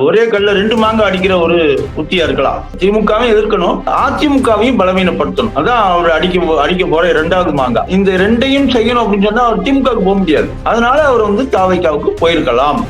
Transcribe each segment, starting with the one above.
ஒரே கல்ல ரெண்டு மாங்காய் அடிக்கிற ஒரு உத்தியா இருக்கலாம். திமுகவையும் எதிர்க்கணும். அதிமுகவையும் பலவீனப்படுத்தணும். அதான் அவர் அடிக்க அடிக்க போற இரண்டாவது மாங்காய் இந்த ரெண்டையும் செய்யணும் அப்படின்னு சொன்னா அவர் திமுகவுக்கு போக முடியாது. அதனால அவர் வந்து தாவைக்காவுக்கு போயிருக்கலாம்.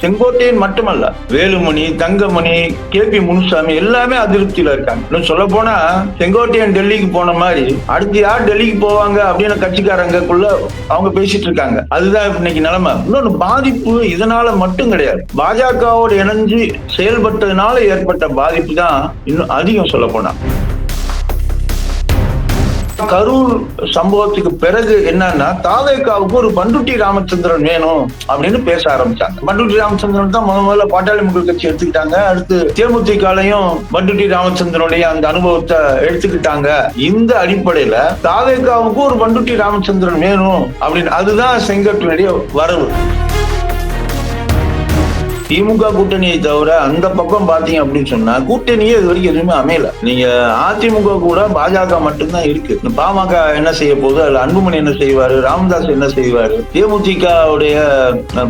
செங்கோட்டையன் மட்டுமல்ல வேலுமணி தங்கமணி கே பி முனுசாமி எல்லாமே அதிருப்தியில இருக்காங்க. இன்னும் சொல்ல போனா செங்கோட்டையன் டெல்லிக்கு போன மாதிரி அடுத்து யார் டெல்லிக்கு போவாங்க அப்படின்னு கட்சிக்காரங்கக்குள்ள அவங்க பேசிட்டு இருக்காங்க. அதுதான் இன்னைக்கு நிலைமை. இன்னொன்னு பாதிப்பு இதனால மட்டும் கிடையாது. பாஜகவோட இணைஞ்சு செயல்பட்டதுனால ஏற்பட்ட பாதிப்பு தான் இன்னும் அதிகம் சொல்ல போனா கரூர் சம்பவத்துக்கு பிறகு என்னன்னா தாவேக்காவுக்கு ஒரு பண்டுட்டி ராமச்சந்திரன் வேணும் அப்படின்னு பேச ஆரம்பிச்சாங்க. பண்டுட்டி ராமச்சந்திரன் தான் முத முதல்ல பாட்டாளி மக்கள் கட்சி எடுத்துக்கிட்டாங்க. அடுத்து தேமுதிகாலையும் பண்டுட்டி ராமச்சந்திரனுடைய அந்த அனுபவத்தை எடுத்துக்கிட்டாங்க. இந்த அடிப்படையில தாவேக்காவுக்கு ஒரு பண்டுட்டி ராமச்சந்திரன் வேணும் அப்படின்னு அதுதான் செங்கோட்டையுடைய வரவு. திமுக கூட்டணியை தவிர அந்த பக்கம் பாத்தீங்க அப்படின்னு சொன்னா கூட்டணியே இது வரைக்கும் எதுவுமே அமையல. நீங்க அதிமுக கூட பாஜக மட்டும்தான் இருக்கு. இந்த பாமக என்ன செய்ய போகுது? அதுல அன்புமணி என்ன செய்வாரு? ராமதாஸ் என்ன செய்வாரு? தேமுதிக உடைய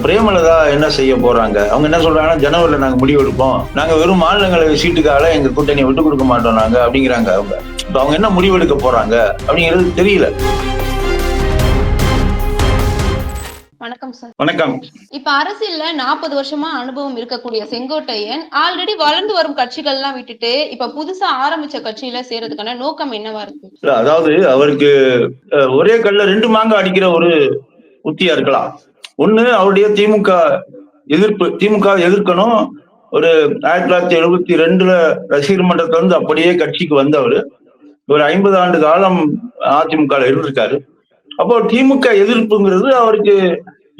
பிரேமலதா என்ன செய்ய போறாங்க? அவங்க என்ன சொல்றாங்கன்னா ஜனவரில நாங்க முடிவு எடுப்போம் நாங்க வெறும் மாநிலங்களவை சீட்டுக்காக எங்க கூட்டணியை விட்டு கொடுக்க மாட்டோம் நாங்க அப்படிங்கிறாங்க அவங்க. இப்ப அவங்க என்ன முடிவெடுக்க போறாங்க அப்படிங்கிறது தெரியல. வணக்கம் சார். வணக்கம். இப்ப அரசியல்ல நாற்பது வருஷமா அனுபவம் இருக்கக்கூடிய செங்கோட்டையன் ஆல்ரெடி வளர்ந்து வரும் கட்சிகள் எல்லாம் விட்டுட்டு இப்ப புதுசா ஆரம்பிச்ச கட்சியில சேர்றதுக்கான நோக்கம் என்னவா இருக்கு? அதாவது அவருக்கு ஒரே கல்ல ரெண்டு மாங்காய் அடிக்கிற ஒரு உத்தியா இருக்கலாம். ஒண்ணு அவருடைய திமுக எதிர்ப்பு திமுக எதிர்க்கணும். ஒரு ஆயிரத்தி தொள்ளாயிரத்தி எழுபத்தி ரெண்டுல ரசிகர் மன்றத்துல இருந்து அப்படியே கட்சிக்கு வந்தவர். ஒரு ஐம்பது ஆண்டு காலம் அதிமுக இருந்திருக்காரு. அப்போ திமுக எதிர்ப்புங்கிறது அவருக்கு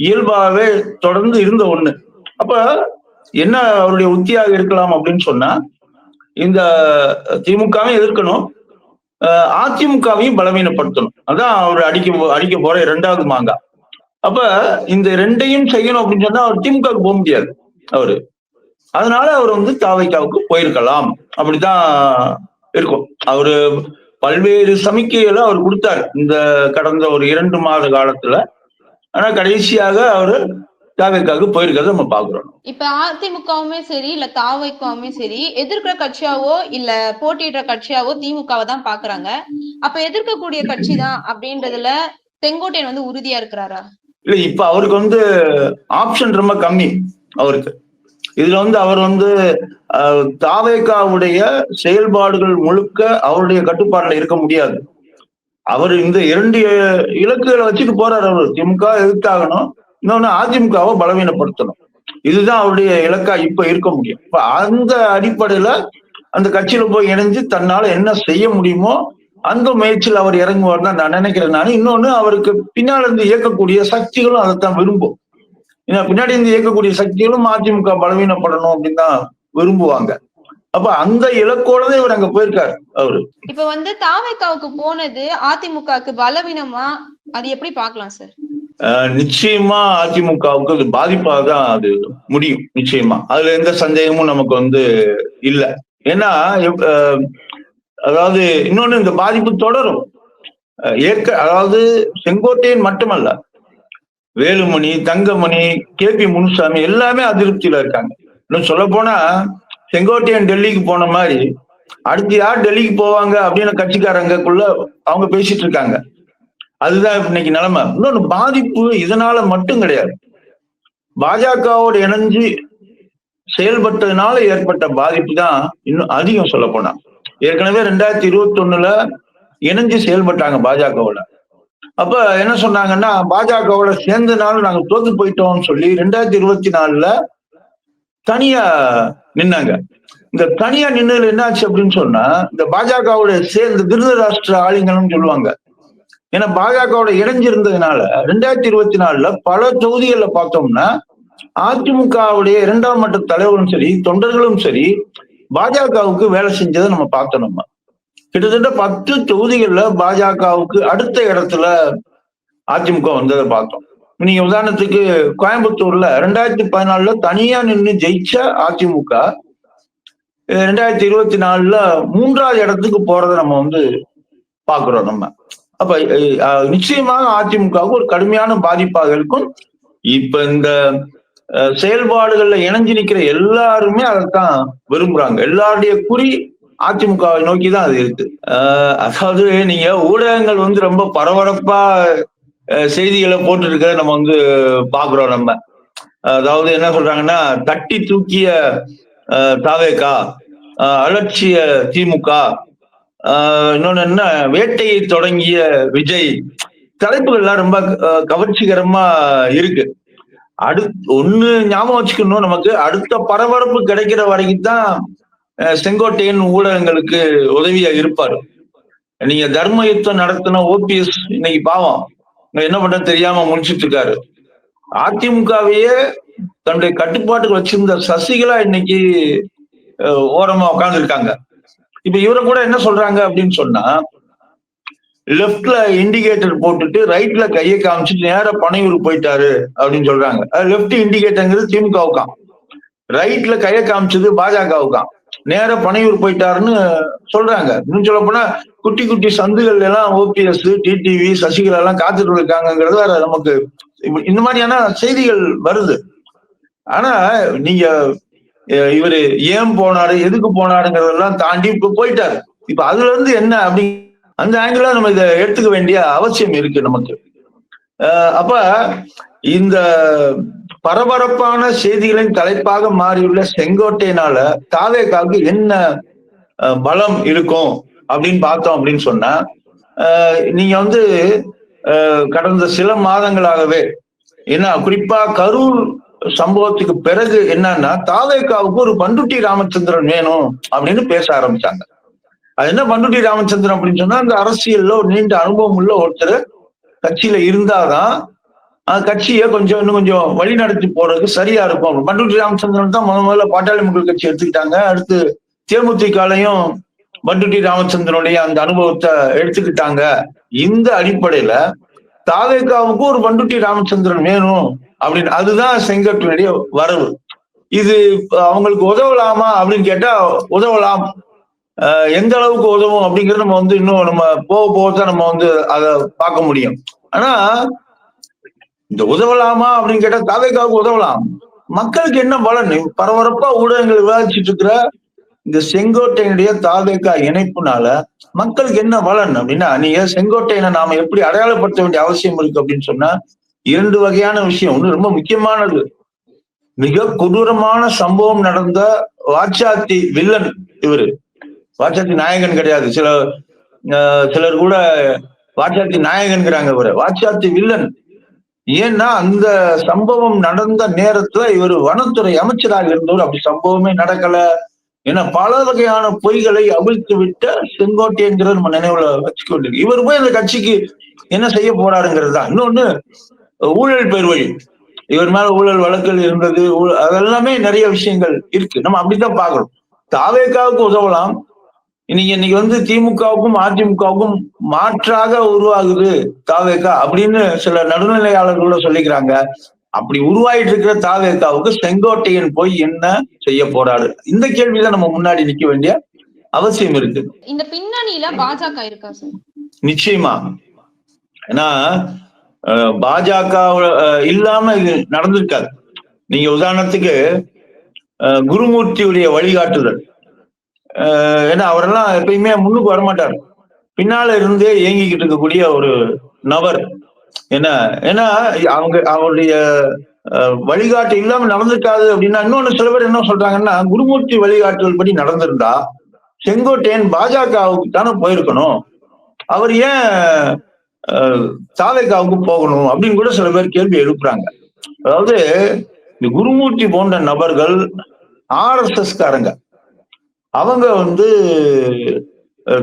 இயல்பாகவே தொடர்ந்து இருந்த ஒண்ணு. அப்ப என்ன அவருடைய உத்தியாக இருக்கலாம் அப்படின்னு சொன்னா இந்த திமுகவும் எதிர்க்கணும் அதிமுகவையும் பலவீனப்படுத்தணும். அதான் அவர் அடிக்க அடிக்க போற இரண்டாவது மாங்காய் அப்ப இந்த ரெண்டையும் செய்யணும் அப்படின்னு சொன்னா அவர் திமுகவுக்கு போக முடியாது அவரு. அதனால அவர் வந்து தாவைக்காவுக்கு போயிருக்கலாம். அப்படிதான் இருக்கும். அவரு பல்வேறு சமிக்கைகளை அவர் கொடுத்தாரு. இந்த கடந்த ஒரு இரண்டு மாத காலத்துல. ஆனா கடைசியாக அவரு தாவைக்காவுக்கு போயிருக்கிறத நம்ம பாக்குறோம் இப்ப அதிமுகவுமே சரி இல்ல தாவைக்காவுமே சரி எதிர்க்கிற கட்சியாவோ இல்ல போட்டியிடுற கட்சியாவோ திமுகவை தான் பாக்குறாங்க அப்ப எதிர்க்கக்கூடிய கட்சி தான் அப்படின்றதுல செங்கோட்டையன் வந்து உறுதியா இருக்கிறாரா? இல்ல இப்ப அவருக்கு வந்து ஆப்ஷன் ரொம்ப கம்மி அவருக்கு. இதுல வந்து அவர் வந்து தாவேக்காவுடைய தாவேகாவுடைய செயல்பாடுகள் முழுக்க அவருடைய கட்டுப்பாடுல இருக்க முடியாது. அவர் இந்த இரண்டு இலக்குகளை வச்சுட்டு போறாரு அவர். திமுக எதிர்த்தாகணும். இன்னொன்னு அதிமுகவை பலவீனப்படுத்தணும். இதுதான் அவருடைய இலக்கா இப்ப இருக்க முடியும். இப்ப அந்த அடிப்படையில அந்த கட்சியில போய் இணைஞ்சு தன்னால என்ன செய்ய முடியுமோ அந்த முயற்சியில் அவர் இறங்குவார் தான் நான் நினைக்கிறேன் நான். இன்னொன்னு அவருக்கு பின்னால் இருந்து இயக்கக்கூடிய சக்திகளும் அதைத்தான் விரும்பும். ஏன்னா பின்னாடி இருந்து இயக்கக்கூடிய சக்திகளும் அதிமுக பலவீனப்படணும் அப்படின்னு தான் விரும்புவாங்க. அப்ப அந்த இலக்கோட தான் இவர் அங்க போயிருக்காரு அவரு. இப்ப வந்து தாவைக்காவுக்கு போனது அதிமுகவுக்கு பலவீனமா? அது எப்படி பார்க்கலாம் சார்? நிச்சயமா அதிமுகவுக்கு அது பாதிப்பாக தான் அது முடியும் நிச்சயமா. அதுல எந்த சந்தேகமும் நமக்கு வந்து இல்ல. ஏன்னா அதாவது இன்னொன்னு இந்த பாதிப்பு தொடரும். ஏற்க அதாவது செங்கோட்டையன் மட்டுமல்ல வேலுமணி தங்கமணி கே பி முனுசாமி எல்லாமே அதிருப்தியில இருக்காங்க. இன்னும் சொல்ல போனா செங்கோட்டையன் டெல்லிக்கு போன மாதிரி அடுத்து யார் டெல்லிக்கு போவாங்க அப்படின்னு கட்சிக்காரங்கக்குள்ள அவங்க பேசிட்டு இருக்காங்க. அதுதான் இன்னைக்கு நிலைமை. இன்னொன்று பாதிப்பு இதனால மட்டும் கிடையாது. பாஜகவோட இணைஞ்சு செயல்பட்டதுனால ஏற்பட்ட பாதிப்பு தான் இன்னும் அதிகம் சொல்ல போனா ஏற்கனவே ரெண்டாயிரத்தி இருபத்தி ஒண்ணுல இணைஞ்சு செயல்பட்டாங்க பாஜகவோட. அப்ப என்ன சொன்னாங்கன்னா பாஜகவோட சேர்ந்தனாலும் நாங்க தோத்து போயிட்டோம்னு சொல்லி ரெண்டாயிரத்தி இருபத்தி நாலுல தனியா நின்னாங்க. இந்த தனியா நின்னதுல என்னாச்சு அப்படின்னு சொன்னா இந்த பாஜகவோட சேர்ந்த திருதராஷ்டிர ஆளுங்கள்னு சொல்லுவாங்க. ஏன்னா பாஜகவோட இணைஞ்சிருந்ததுனால ரெண்டாயிரத்தி இருபத்தி நாலுல பல தொகுதிகளில் பார்த்தோம்னா அதிமுகவுடைய இரண்டாம் மட்ட தலைவரும் சரி தொண்டர்களும் சரி பாஜகவுக்கு வேலை செஞ்சதை நம்ம பார்த்தோம் நம்ம. கிட்டத்தட்ட பத்து தொகுதிகள்ல பாஜகவுக்கு அடுத்த இடத்துல அதிமுக வந்ததை பார்த்தோம். நீங்க உதாரணத்துக்கு கோயம்புத்தூர்ல ரெண்டாயிரத்தி பதினாலுல தனியா நின்று ஜெயிச்ச அதிமுக ரெண்டாயிரத்தி இருபத்தி நாலுல மூன்றாவது இடத்துக்கு போறதை நம்ம வந்து பாக்குறோம் நம்ம. அப்ப அஹ், நிச்சயமாக அதிமுகவுக்கு ஒரு கடுமையான பாதிப்பாக இருக்கும். இப்ப இந்த செயல்பாடுகள்ல இணைஞ்சு நிக்கிற எல்லாருமே அதைத்தான் விரும்புறாங்க. எல்லாருடைய குறி அதிமுகவை நோக்கி தான் அது இருக்கு. அதாவது நீங்க ஊடகங்கள் வந்து ரொம்ப பரபரப்பா செய்திகளை போட்டு இருக்கிறத நம்ம வந்து பாக்குறோம் நம்ம. அதாவது என்ன சொல்றாங்கன்னா தட்டி தூக்கிய தாவேக்கா அலட்சிய திமுக இன்னொன்னு என்ன வேட்டையை தொடங்கிய விஜய். தலைப்புகள்லாம் ரொம்ப கவர்ச்சிகரமா இருக்கு. அடுத்து ஒண்ணு ஞாபகம் வச்சுக்கணும் நமக்கு அடுத்த பரபரப்பு கிடைக்கிற வரைக்கும் தான் செங்கோட்டையன் ஊடகங்களுக்கு உதவியா இருப்பார். நீங்க தர்ம யுத்தம் நடத்தின ஓபிஎஸ் இன்னைக்கு பாவம். என்ன பண்ண தெரியாம முடிச்சிட்டு இருக்காரு அதிமுகவையே தன்னுடைய கட்டுப்பாட்டுக்கு வச்சிருந்த சசிகலா இன்னைக்கு ஓரமா உட்கார்ந்து இருக்காங்க இப்ப இவரை கூட என்ன சொல்றாங்க அப்படின்னு சொன்னா லெப்ட்ல இண்டிகேட்டர் போட்டுட்டு ரைட்ல கையை காமிச்சிட்டு நேர பனையூர் போயிட்டாரு அப்படின்னு சொல்றாங்க. லெஃப்ட் இண்டிகேட்டர்ங்கிறது திமுகவுக்கான் ரைட்ல கையை காமிச்சது பாஜகவுக்காம். நேரா பனையூர் போயிட்டாருன்னு சொல்றாங்க. இன்னும் சொல்ல போனா குட்டி குட்டி சந்துகள் எல்லாம் ஓபிஎஸ் டிடிவி சசிகலா எல்லாம் காத்துட்டு இருக்காங்கிறது வேற நமக்கு இந்த மாதிரியான செய்திகள் வருது. ஆனா நீங்க இவரு ஏன் போனாரு எதுக்கு போனாருங்கிறதெல்லாம் தாண்டி இப்ப போயிட்டாரு. இப்ப அதுல இருந்து என்ன அப்படி அந்த ஆங்கிள் நம்ம இதை எடுத்துக்க வேண்டிய அவசியம் இருக்கு நமக்கு. அப்ப இந்த பரபரப்பான செய்திகளின் தலைப்பாக மாறியுள்ள செங்கோட்டையினால தாவேக்காவுக்கு என்ன பலம் இருக்கும் அப்படின்னு பார்த்தோம் அப்படின்னு சொன்னா நீங்க வந்து கடந்த சில மாதங்களாகவே என்ன குறிப்பா கரூர் சம்பவத்துக்கு பிறகு என்னன்னா தாவேக்காவுக்கு ஒரு பண்டுட்டி ராமச்சந்திரன் வேணும் அப்படின்னு பேச ஆரம்பிச்சாங்க. அது என்ன பண்டுட்டி ராமச்சந்திரன் அப்படின்னு சொன்னா அந்த அரசியல்ல ஒரு நீண்ட அனுபவம் உள்ள ஒருத்தர் கட்சியில இருந்தாதான் கட்சியை கொஞ்சம் இன்னும் கொஞ்சம் வழி நடத்தி போறதுக்கு சரியா இருக்கும். பண்டுட்டி ராமச்சந்திரன் தான் முத முதல்ல பாட்டாளி மக்கள் கட்சி எடுத்துக்கிட்டாங்க. அடுத்து தேமுதிகாலையும் பண்டுட்டி ராமச்சந்திரனுடைய அந்த அனுபவத்தை எடுத்துக்கிட்டாங்க. இந்த அடிப்படையில தாவேக்காவுக்கு ஒரு பண்டுட்டி ராமச்சந்திரன் வேணும் அப்படின்னு. அதுதான் செங்கட்டினுடைய வரவு. இது அவங்களுக்கு உதவலாமா அப்படின்னு கேட்டா உதவலாம். எந்த அளவுக்கு உதவும் அப்படிங்கறத நம்ம வந்து இன்னும் நம்ம போக போக தான் நம்ம வந்து அதை பார்க்க முடியும். ஆனா இந்த உதவலாமா அப்படின்னு கேட்டா தாவேக்காவுக்கு உதவலாம். மக்களுக்கு என்ன பலன்? பரபரப்பா ஊடகங்கள் விவாதிச்சுட்டு இருக்கிற இந்த செங்கோட்டையினுடைய தாவேக்கா இணைப்புனால மக்களுக்கு என்ன பலன் அப்படின்னா நீங்க செங்கோட்டையனை நாம எப்படி அடையாளப்படுத்த வேண்டிய அவசியம் இருக்கு அப்படின்னு சொன்னா இரண்டு வகையான விஷயம். ஒண்ணு ரொம்ப முக்கியமானது. மிக கொடூரமான சம்பவம் நடந்த வாச்சாத்தி வில்லன் இவரு. வாச்சாத்தி நாயகன் கிடையாது. சில சிலர் கூட வாச்சாத்தி நாயகன்கிறாங்க இவரு. வாச்சாத்தி வில்லன். ஏன்னா அந்த சம்பவம் நடந்த நேரத்துல இவர் வனத்துறை அமைச்சராக இருந்தவர். அப்படி சம்பவமே நடக்கல. ஏன்னா பல வகையான பொய்களை அவிழ்த்து விட்ட செங்கோட்டையன்கிற நம்ம நினைவுல வச்சுக்க வேண்டியது இவர் போய் அந்த கட்சிக்கு என்ன செய்ய போறாருங்கிறது தான். இன்னொன்னு ஊழல் பெருவழி. இவர் மேல ஊழல் வழக்குகள் இருந்தது அதெல்லாமே நிறைய விஷயங்கள் இருக்கு. நம்ம அப்படித்தான் பாக்குறோம் தாவேக்காவுக்கு உதவலாம். இன்னைக்கு இன்னைக்கு வந்து திமுகவுக்கும் அதிமுகவுக்கும் மாற்றாக உருவாகுது தாவேக்கா அப்படின்னு சில நடுநிலையாளர்களோட சொல்லிக்கிறாங்க. அப்படி உருவாயிட்டு இருக்கிற தாவேக்காவுக்கு செங்கோட்டையன் போய் என்ன செய்ய போறாரு? இந்த கேள்விதான் நம்ம முன்னாடி நிக்க வேண்டிய அவசியம் இருக்கு. இந்த பின்னணியில பாஜக இருக்கா சார்? நிச்சயமா. ஏன்னா பாஜக இல்லாம இது நடந்திருக்காது. நீங்க உதாரணத்துக்கு குருமூர்த்தியுடைய வழிகாட்டுதல். ஏன்னா அவரெல்லாம் எப்பயுமே முன்னுக்கு வரமாட்டார். பின்னால இருந்தே இயங்கிக்கிட்டு இருக்கக்கூடிய ஒரு நபர். என்ன ஏன்னா அவங்க அவருடைய வழிகாட்டு இல்லாம நடந்திருக்காது அப்படின்னா இன்னொன்னு சில பேர் என்ன சொல்றாங்கன்னா குருமூர்த்தி வழிகாட்டுதல் படி நடந்திருந்தா செங்கோட்டையன் பாஜகவுக்கு தானே போயிருக்கணும். அவர் ஏன் அஹ், தாவேக்காவுக்கு போகணும் அப்படின்னு கூட சில பேர் கேள்வி எழுப்புறாங்க. அதாவது இந்த குருமூர்த்தி போன்ற நபர்கள் ஆர்எஸ்எஸ் காரங்க. அவங்க வந்து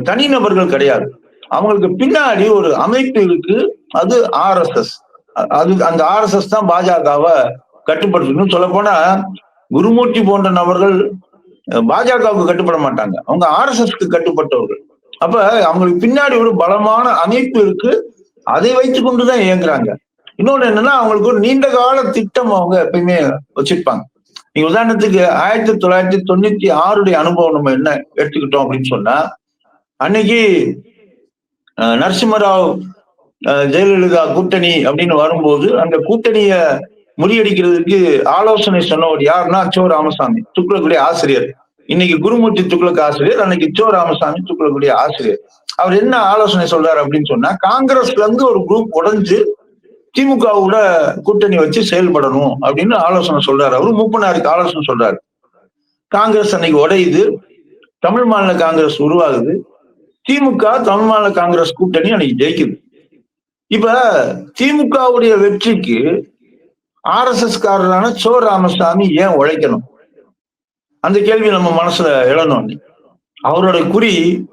தனிநபர்கள் கிடையாது. அவங்களுக்கு பின்னாடி ஒரு அமைப்பு இருக்கு. அது ஆர்எஸ்எஸ் அது அந்த ஆர்எஸ்எஸ் தான் பாஜகவை கட்டுப்படுத்தணும் சொல்ல போனா குருமூர்த்தி போன்ற நபர்கள் பாஜகவுக்கு கட்டுப்பட மாட்டாங்க. அவங்க ஆர்எஸ்எஸ்க்கு கட்டுப்பட்டவர்கள். அப்ப அவங்களுக்கு பின்னாடி ஒரு பலமான அமைப்பு இருக்கு. அதை வைத்து கொண்டுதான் இயங்குறாங்க. இன்னொன்னு என்னன்னா அவங்களுக்கு ஒரு நீண்ட கால திட்டம் அவங்க எப்பயுமே வச்சிருப்பாங்க. நீங்க உதாரணத்துக்கு ஆயிரத்தி தொள்ளாயிரத்தி தொண்ணூத்தி ஆறுடைய அனுபவம் நம்ம என்ன எடுத்துக்கிட்டோம் அப்படின்னு சொன்னா அன்னைக்கு நரசிம்மராவ் ஜெயலலிதா கூட்டணி அப்படின்னு வரும்போது அந்த கூட்டணிய முறியடிக்கிறதுக்கு ஆலோசனை சொன்னவர் யாருன்னா சோ ராமசாமி துக்ளக்குடைய ஆசிரியர். இன்னைக்கு குருமூர்த்தி துக்ளக் ஆசிரியர் அன்னைக்கு சோ ராமசாமி துக்ளக்குடைய ஆசிரியர். அவர் என்ன ஆலோசனை சொல்றாரு அப்படின்னு சொன்னா காங்கிரஸ்ல இருந்து ஒரு குரூப் உடைஞ்சு திமுகவோட கூட்டணி வச்சு செயல்படணும் அப்படின்னு ஆலோசனை சொல்றாரு அவரு. மூப்பனாருக்கு ஆலோசனை சொல்றாரு. காங்கிரஸ் அன்னைக்கு உடையுது. தமிழ் மாநில காங்கிரஸ் உருவாகுது. திமுக தமிழ் மாநில காங்கிரஸ் கூட்டணி அன்னைக்கு ஜெயிக்குது. இப்ப திமுகவுடைய வெற்றிக்கு ஆர் எஸ் எஸ் காரரான சோ ராமசாமி ஏன் உழைக்கணும்? அந்த கேள்வி நம்ம மனசுல எழணும் அவரோட குறி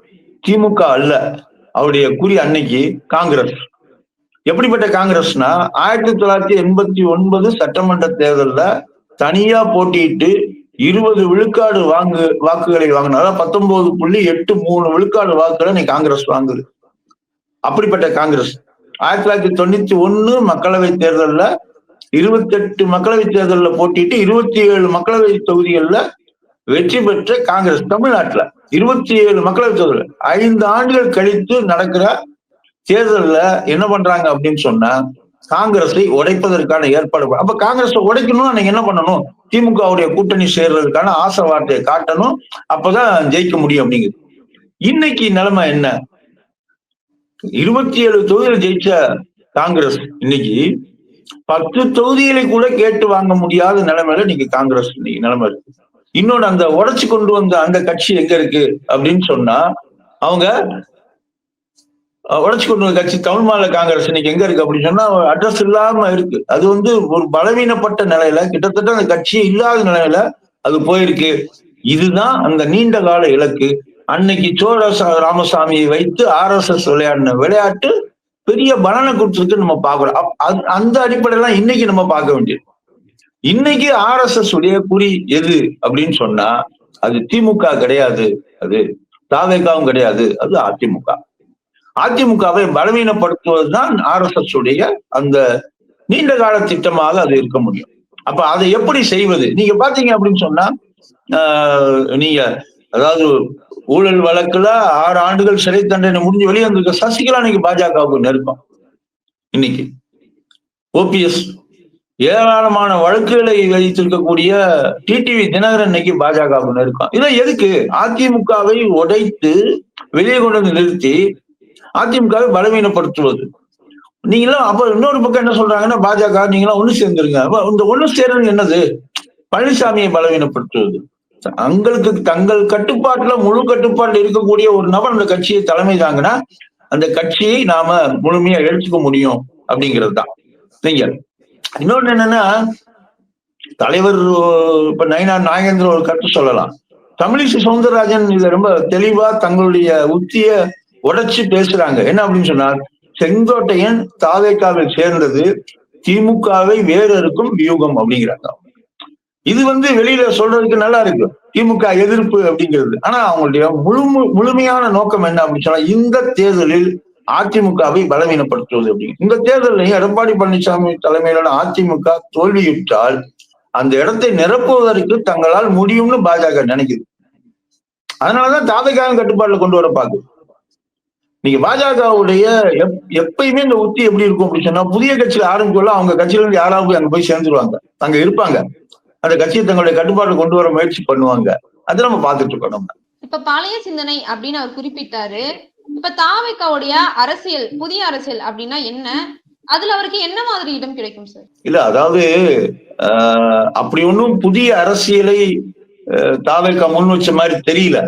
திமுக அல்ல. அவருடைய குறி அன்னைக்கு காங்கிரஸ். எப்படிப்பட்ட காங்கிரஸ்னா ஆயிரத்தி தொள்ளாயிரத்தி எண்பத்தி ஒன்பது சட்டமன்ற தேர்தலில் தனியா போட்டியிட்டு இருபது விழுக்காடு வாங்கு வாக்குகளை வாங்கினா பத்தொன்பது புள்ளி எட்டு மூணு விழுக்காடு வாக்குகளை இன்னைக்கு காங்கிரஸ் வாங்குது. அப்படிப்பட்ட காங்கிரஸ். ஆயிரத்தி தொள்ளாயிரத்தி தொண்ணூத்தி ஒன்னு மக்களவை தேர்தலில் இருபத்தெட்டு மக்களவை தேர்தலில் போட்டிட்டு இருபத்தி ஏழு மக்களவை தொகுதிகளில் வெற்றி பெற்ற காங்கிரஸ் தமிழ்நாட்டில். இருபத்தி ஏழு மக்களவை தேர்தல் ஐந்து ஆண்டுகள் கழித்து நடக்கிற தேர்தல்ல என்ன பண்றாங்க அப்படின்னு சொன்னா காங்கிரஸை உடைப்பதற்கான ஏற்பாடு அப்ப காங்கிரஸ் உடைக்கணும் அன்னைக்கு என்ன பண்ணணும்? திமுகவுடைய கூட்டணி சேர்றதுக்கான ஆசை வார்த்தையை காட்டணும் அப்பதான் ஜெயிக்க முடியும் அப்படிங்குது. இன்னைக்கு நிலைமை என்ன? இருபத்தி ஏழு தொகுதியில் ஜெயிச்ச காங்கிரஸ் இன்னைக்கு பத்து தொகுதிகளை கூட கேட்டு வாங்க முடியாத நிலைமையில இன்னைக்கு காங்கிரஸ் இன்னைக்கு நிலைமை இருக்கு. இன்னொன்னு அந்த உடைச்சு கொண்டு வந்த அந்த கட்சி எங்க இருக்கு அப்படின்னு சொன்னா அவங்க அஹ், கொண்டு வந்த கட்சி தமிழ் மாநில காங்கிரஸ் இன்னைக்கு எங்க இருக்கு? அப்படின்னு சொன்னா அட்ரஸ் இல்லாம இருக்கு. அது வந்து ஒரு பலவீனப்பட்ட நிலையில கிட்டத்தட்ட அந்த கட்சி இல்லாத நிலையில அது போயிருக்கு. இதுதான் அந்த நீண்ட கால இலக்கு. அன்னைக்கு சோழ ராமசாமியை வைத்து ஆர் எஸ் எஸ் விளையாடின விளையாட்டு பெரிய பலனை கொடுத்துருக்கு நம்ம பார்க்கிறோம். அப்- அந்த அடிப்படையெல்லாம் இன்னைக்கு நம்ம பார்க்க வேண்டியது. இன்னைக்கு ஆர் எஸ் எஸ் உடைய குறி எது அப்படின்னு சொன்னா அது திமுக கிடையாது. அது தாவேகாவும் கிடையாது. அது அதிமுக அதிமுகவை பலவீனப்படுத்துவதுதான் ஆர் எஸ் எஸ் உடைய அந்த நீண்ட கால திட்டமாக அது இருக்க முடியும். அப்ப அதை எப்படி செய்வது? நீங்க பாத்தீங்க அப்படின்னு சொன்னா ஆஹ், நீங்க அதாவது ஊழல் வழக்குல ஆறு ஆண்டுகள் சிறை தண்டனை முடிஞ்சு வெளியே வந்திருக்க சசிகலா இன்னைக்கு பாஜகவுக்கு நெருக்கம். இன்னைக்கு ஓபிஎஸ் ஏராளமான வழக்குகளை வைத்திருக்கக்கூடிய டிடிவி தினகரன் இன்னைக்கு பாஜகவுக்கு நெருக்கம். இதை எதுக்கு? அதிமுகவை உடைத்து வெளியே கொண்டு வந்து நிறுத்தி அதிமுகவை பலவீனப்படுத்துவது. நீங்களாம் அப்ப இன்னொரு பக்கம் என்ன சொல்றாங்கன்னா பாஜக நீங்களாம் ஒண்ணு சேர்ந்துருங்க. அப்ப இந்த ஒண்ணு சேர்றது என்னது? பழனிசாமியை பலவீனப்படுத்துவது. தங்களுக்கு தங்கள் கட்டுப்பாட்டுல முழு கட்டுப்பாட்டுல இருக்கக்கூடிய ஒரு நபர் அந்த கட்சியை தலைமை தாங்கன்னா அந்த கட்சியை நாம முழுமையா எழுச்சிக்க முடியும் அப்படிங்கிறது தான். நீங்க இன்னொன்னு என்னன்னா தலைவர் இப்ப நயனா நாகேந்திர ஒரு கருத்து சொல்லலாம். தமிழிசை சவுந்தரராஜன் இதுல ரொம்ப தெளிவா தங்களுடைய உத்திய உடைச்சு பேசுறாங்க. என்ன அப்படின்னு சொன்னால் செங்கோட்டையன் தாவேக்காவில் சேர்ந்தது திமுகவை வேறு இருக்கும் வியூகம் அப்படிங்கிறாங்க. இது வந்து வெளியில சொல்றதுக்கு நல்லா இருக்கு. திமுக எதிர்ப்பு அப்படிங்கிறது. ஆனா அவங்களுடைய முழு முழுமையான நோக்கம் என்ன அப்படின்னு சொன்னா இந்த தேர்தலில் அதிமுகவை பலவீனப்படுத்துவது அப்படிங்க இந்த தேர்தலையும் எடப்பாடி பழனிசாமி தலைமையிலான அதிமுக தோல்வியுற்றால் அந்த இடத்தை நிரப்புவதற்கு தங்களால் முடியும்னு பாஜக நினைக்குது. அதனாலதான் தாவைக்காக கட்டுப்பாட்டுல கொண்டு வர பாக்குது நீங்க பாஜகவுடைய எப் எப்பயுமே இந்த உத்தி எப்படி இருக்கும் அப்படின்னு சொன்னா புதிய கட்சியில ஆரம்பிக்கல அவங்க கட்சியில இருந்து யாராவது அங்க போய் சேர்ந்துருவாங்க. அங்க இருப்பாங்க. அந்த கட்சியை தங்களுடைய கட்டுப்பாடு கொண்டு வர முயற்சி பண்ணுவாங்க. அதை நம்ம பார்த்துட்டு இருக்கோம் நம்ம. இப்ப பழைய சிந்தனை அப்படின்னு அவர் குறிப்பிட்டாரு. இப்ப தாவேக்காவுடைய அரசியல் புதிய அரசியல் அப்படின்னா என்ன? அதுல அவருக்கு என்ன மாதிரி இடம் கிடைக்கும் சார் இல்ல அதாவது அப்படி ஒன்றும் புதிய அரசியலை தாவேக்கா முன் வச்ச மாதிரி தெரியல.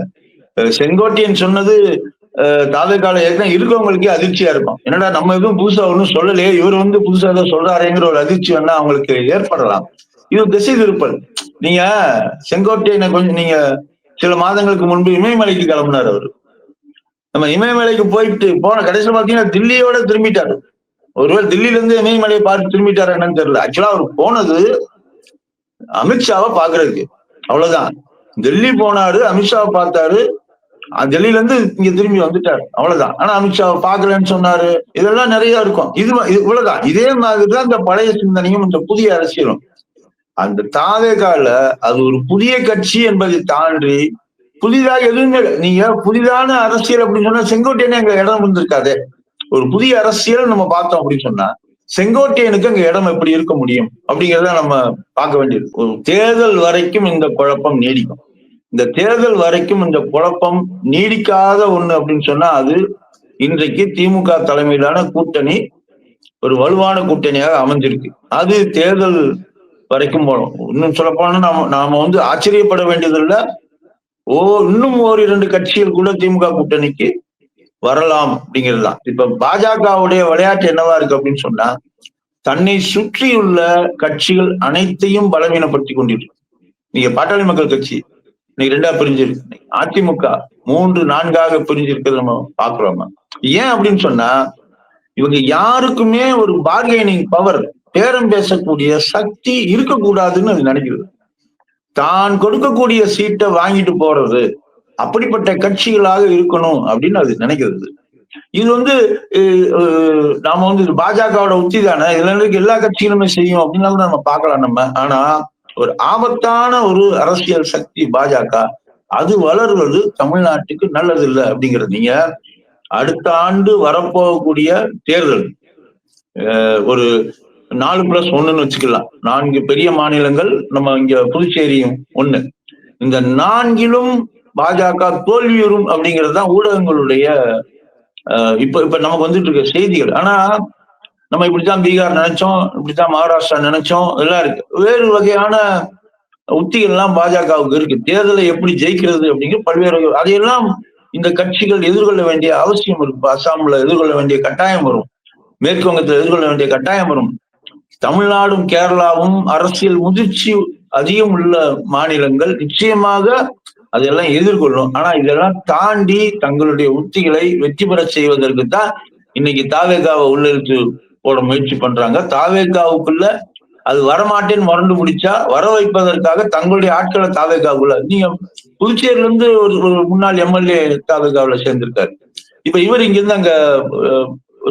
செங்கோட்டையன் சொன்னது தாவேக்கால ஏற்கனவே இருக்கவங்களுக்கே அதிர்ச்சியா இருக்கும். என்னடா நம்ம எதுவும் புதுசா ஒன்றும் சொல்லலையே இவர் வந்து புதுசா ஏதோ சொல்றாருங்கிற ஒரு அதிர்ச்சி வேணா அவங்களுக்கு ஏற்படலாம். இது திசை திருப்பல். நீங்க செங்கோட்டையனை கொஞ்சம் நீங்க சில மாதங்களுக்கு முன்பு இமயமலைக்கு கிளம்புனார் அவர். நம்ம இமயமலைக்கு போயிட்டு போன கடைசியில் பாத்தீங்கன்னா தில்லியோட திரும்பிட்டாரு. ஒருவேளை தில்லியில இருந்து இமயமலையை பார்த்து திரும்பிட்டாரு என்னன்னு தெரியல. ஆக்சுவலா அவர் போனது அமித்ஷாவை பாக்குறதுக்கு அவ்வளவுதான். டெல்லி போனாரு அமித்ஷாவை பார்த்தாரு. டெல்லியில இருந்து இங்க திரும்பி வந்துட்டாரு. அவ்வளவுதான். ஆனா அமித்ஷா பாக்கலன்னு சொன்னாரு. இதெல்லாம் நிறைய இருக்கும். இது இவ்வளவுதான். இதே மாதிரிதான் இந்த பழைய சிந்தனையும் இந்த புதிய அரசியலும். அந்த தாவேகால அது ஒரு புதிய கட்சி என்பதை தாண்டி புதிதாக எதுவுமே நீங்க புதிதான அரசியல் அப்படின்னு சொன்னா செங்கோட்டையனே எங்க இடம் வந்திருக்காதே. ஒரு புதிய அரசியல் நம்ம பார்த்தோம் அப்படின்னு சொன்னா செங்கோட்டையனுக்கு அங்க இடம் எப்படி இருக்க முடியும்? அப்படிங்கறத நம்ம பார்க்க வேண்டியது. ஒரு தேர்தல் வரைக்கும் இந்த குழப்பம் நீடிக்கும். இந்த தேர்தல் வரைக்கும் இந்த குழப்பம் நீடிக்காத ஒண்ணு அப்படின்னு சொன்னா அது இன்றைக்கு திமுக தலைமையிலான கூட்டணி ஒரு வலுவான கூட்டணியாக அமைஞ்சிருக்கு. அது தேர்தல் வரைக்கும் போனோம். இன்னும் சொல்ல போனா நாம நாம வந்து ஆச்சரியப்பட வேண்டியதில்லை. ஓ இன்னும் ஒரு இரண்டு கட்சிகள் கூட திமுக கூட்டணிக்கு வரலாம் அப்படிங்கிறது தான் இப்ப பாஜகவுடைய விளையாட்டு என்னவா இருக்கு அப்படின்னு சொன்னா தன்னை சுற்றியுள்ள கட்சிகள் அனைத்தையும் பலவீனப்படுத்தி கொண்டிருக்கு. நீங்க பாட்டாளி மக்கள் கட்சி இன்னைக்கு ரெண்டா பிரிஞ்சிருக்கு அதிமுக மூன்று நான்காக பிரிஞ்சிருக்கிறது நம்ம பாக்குறோம் ஏன் அப்படின்னு சொன்னா இவங்க யாருக்குமே ஒரு பார்கெனிங் பவர் பேரம் பேசக்கூடிய சக்தி இருக்கக்கூடாதுன்னு அது நினைக்கிறது. தான் கொடுக்கக்கூடிய சீட்டை வாங்கிட்டு போறது அப்படிப்பட்ட கட்சிகளாக இருக்கணும் அப்படின்னு அது நினைக்கிறது. இது வந்து நாம வந்து இது பாஜகவோட உத்தி தானே? இதுல எல்லா கட்சிகளுமே செய்யும் அப்படின்னு நம்ம பார்க்கலாம் நம்ம. ஆனா ஒரு ஆபத்தான ஒரு அரசியல் சக்தி பாஜக அது வளர்வது தமிழ்நாட்டுக்கு நல்லது இல்லை அப்படிங்கிறது. நீங்க அடுத்த ஆண்டு வரப்போகக்கூடிய தேர்தல் ஒரு நாலு பிளஸ் ஒண்ணுன்னு வச்சுக்கலாம். நான்கு பெரிய மாநிலங்கள் நம்ம இங்க புதுச்சேரியும் ஒண்ணு. இந்த நான்கிலும் பாஜக தோல்வியுறும் அப்படிங்கிறது தான் ஊடகங்களுடைய அஹ், இப்ப இப்ப நமக்கு வந்துட்டு இருக்க செய்திகள். ஆனா நம்ம இப்படித்தான் பீகார் நினைச்சோம் இப்படித்தான் மகாராஷ்டிரா நினைச்சோம் இதெல்லாம் இருக்கு. வேறு வகையான உத்திகள் எல்லாம் பாஜகவுக்கு இருக்கு. தேர்தலை எப்படி ஜெயிக்கிறது அப்படிங்கிற பல்வேறு வகை- அதையெல்லாம் இந்த கட்சிகள் எதிர்கொள்ள வேண்டிய அவசியம் இருக்கு அசாம்ல எதிர்கொள்ள வேண்டிய கட்டாயம் வரும். மேற்கு வங்கத்தில் எதிர்கொள்ள வேண்டிய கட்டாயம் வரும். தமிழ்நாடும் கேரளாவும் அரசியல் முதிர்ச்சி அதிகம் உள்ள மாநிலங்கள் நிச்சயமாக அதெல்லாம் எதிர்கொள்ளும். ஆனா இதெல்லாம் தாண்டி தங்களுடைய உத்திகளை வெற்றி பெற செய்வதற்கு தான் இன்னைக்கு தாவேகாவை உள்ளிழுத்து போட முயற்சி பண்றாங்க. தாவேக்காவுக்குள்ள அது வரமாட்டேன்னு மறந்து பிடிச்சா வர வைப்பதற்காக தங்களுடைய ஆட்களை தாவேகாவுக்குள்ள நீங்க புதுச்சேரியில இருந்து ஒரு முன்னாள் எம்எல்ஏ தாவேகாவுல சேர்ந்திருக்காரு. இப்ப இவர் இங்க இருந்து அங்க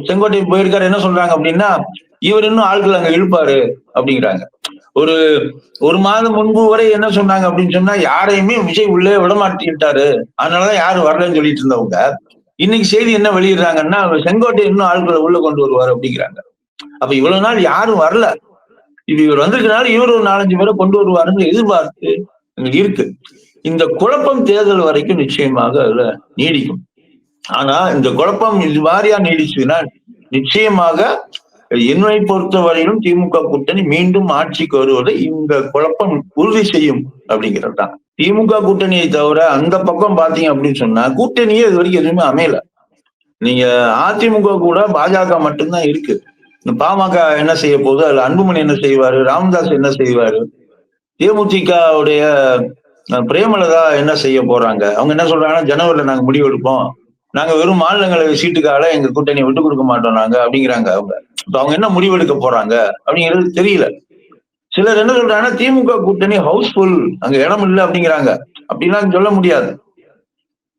செங்கோட்டை போயிருக்காரு. என்ன சொல்றாங்க அப்படின்னா இவர் இன்னும் ஆட்கள் அங்க இழுப்பாரு அப்படிங்கிறாங்க. ஒரு ஒரு மாதம் முன்பு வரை என்ன சொன்னாங்க அப்படின்னு சொன்னா யாரையுமே விஜய் உள்ளே விட மாட்டிட்டாரு அதனாலதான் யாரும் வரலன்னு சொல்லிட்டு இருந்தவங்க. இன்னைக்கு செய்தி என்ன வெளியிடுறாங்கன்னா செங்கோட்டை இன்னும் ஆட்களை உள்ள கொண்டு வருவார் அப்படிங்கிறாங்க. அப்ப இவ்வளவு நாள் யாரும் வரல. இது இவர் வந்திருக்கனால இவர் ஒரு நாலஞ்சு பேரை கொண்டு வருவாருன்னு எதிர்பார்த்து இருக்கு. இந்த குழப்பம் தேர்தல் வரைக்கும் நிச்சயமாக அதுல நீடிக்கும். ஆனா இந்த குழப்பம் இது மாதிரியா நீடிச்சுன்னா நிச்சயமாக என்னை பொறுத்தவரையிலும் திமுக கூட்டணி மீண்டும் ஆட்சிக்கு வருவதை இந்த குழப்பம் உறுதி செய்யும் அப்படிங்கிறது தான். திமுக கூட்டணியை தவிர அந்த பக்கம் பாத்தீங்க அப்படின்னு சொன்னா கூட்டணியே இது வரைக்கும் எதுவுமே அமையல. நீங்க அதிமுக கூட பாஜக மட்டும்தான் இருக்கு. இந்த பாமக என்ன செய்ய போகுது? அதுல அன்புமணி என்ன செய்வாரு? ராமதாஸ் என்ன செய்வாரு? தேமுதிகவுடைய அஹ், பிரேமலதா என்ன செய்ய போறாங்க? அவங்க என்ன சொல்றாங்கன்னா ஜனவரில நாங்க முடிவெடுப்போம். நாங்க வெறும் மாநிலங்களவை சீட்டுக்காக எங்க கூட்டணியை விட்டு கொடுக்க மாட்டோம் நாங்க அப்படிங்கிறாங்க அவங்க. அவங்க என்ன முடிவெடுக்க போறாங்க அப்படிங்கிறது தெரியல. சிலர் என்ன சொல்றாங்கன்னா திமுக கூட்டணி ஹவுஸ்ஃபுல் அங்க இடம் இல்லை அப்படிங்கிறாங்க. அப்படிலாம் சொல்ல முடியாது.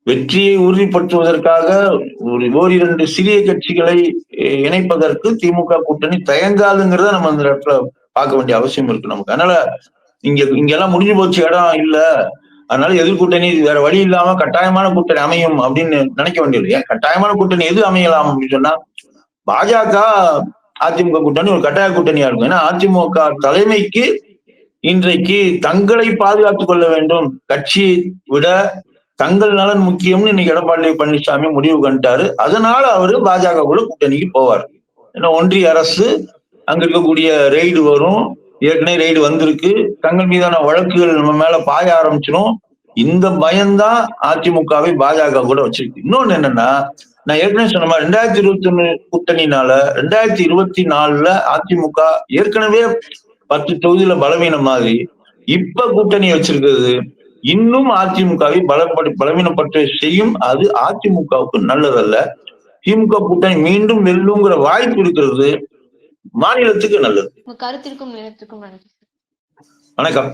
வெற்றியை உறுதிப்படுத்துவதற்காக ஒரு ஓரிரண்டு சிறிய கட்சிகளை இணைப்பதற்கு திமுக கூட்டணி தயங்காதுங்கிறத நம்ம அந்த இடத்துல பார்க்க வேண்டிய அவசியம் இருக்கு நமக்கு. அதனால இங்க இங்கெல்லாம் முடிஞ்சு போச்சு இடம் இல்ல. அதனால எதிர்கூட்டணி வேற வழி இல்லாம கட்டாயமான கூட்டணி அமையும் அப்படின்னு நினைக்க வேண்டியது ஏன்? கட்டாயமான கூட்டணி எது அமையலாம் அப்படின்னு சொன்னா பாஜக அதிமுக கூட்டணி ஒரு கட்டாய கூட்டணியா இருக்கும். ஏன்னா அதிமுக தலைமைக்கு இன்றைக்கு தங்களை பாதுகாத்துக் கொள்ள வேண்டும். கட்சியை விட தங்கள் நலன் முக்கியம்னு இன்னைக்கு எடப்பாடி பழனிசாமி முடிவு கண்டாரு அதனால அவரு பாஜக கூட கூட்டணிக்கு போவார். ஏன்னா ஒன்றிய அரசு அங்க இருக்கக்கூடிய ரெய்டு வரும். ஏற்கனவே ரெய்டு வந்திருக்கு. தங்கள் மீதான வழக்குகள் நம்ம மேல பாய ஆரம்பிச்சிடும் இந்த பயம்தான் அதிமுகவை பாஜக கூட வச்சிருக்கு. இன்னொன்னு என்னன்னா நான் ஏற்கனவே சொன்ன மாதிரி ரெண்டாயிரத்தி இருபத்தி ஒண்ணு கூட்டணினால ரெண்டாயிரத்தி இருபத்தி நாலுல அதிமுக ஏற்கனவே பத்து தொகுதியில பலவீனம் மாதிரி இப்ப கூட்டணி வச்சிருக்கிறது இன்னும் அதிமுகவை பலப்படி பலவீனப்பட்டு செய்யும் அது அதிமுகவுக்கு நல்லதல்ல. திமுக கூட்டணி மீண்டும் வெல்லுங்கிற வாய்ப்பு இருக்கிறது மாநிலத்துக்கு நல்லது. கருத்திற்கும் வணக்கம்.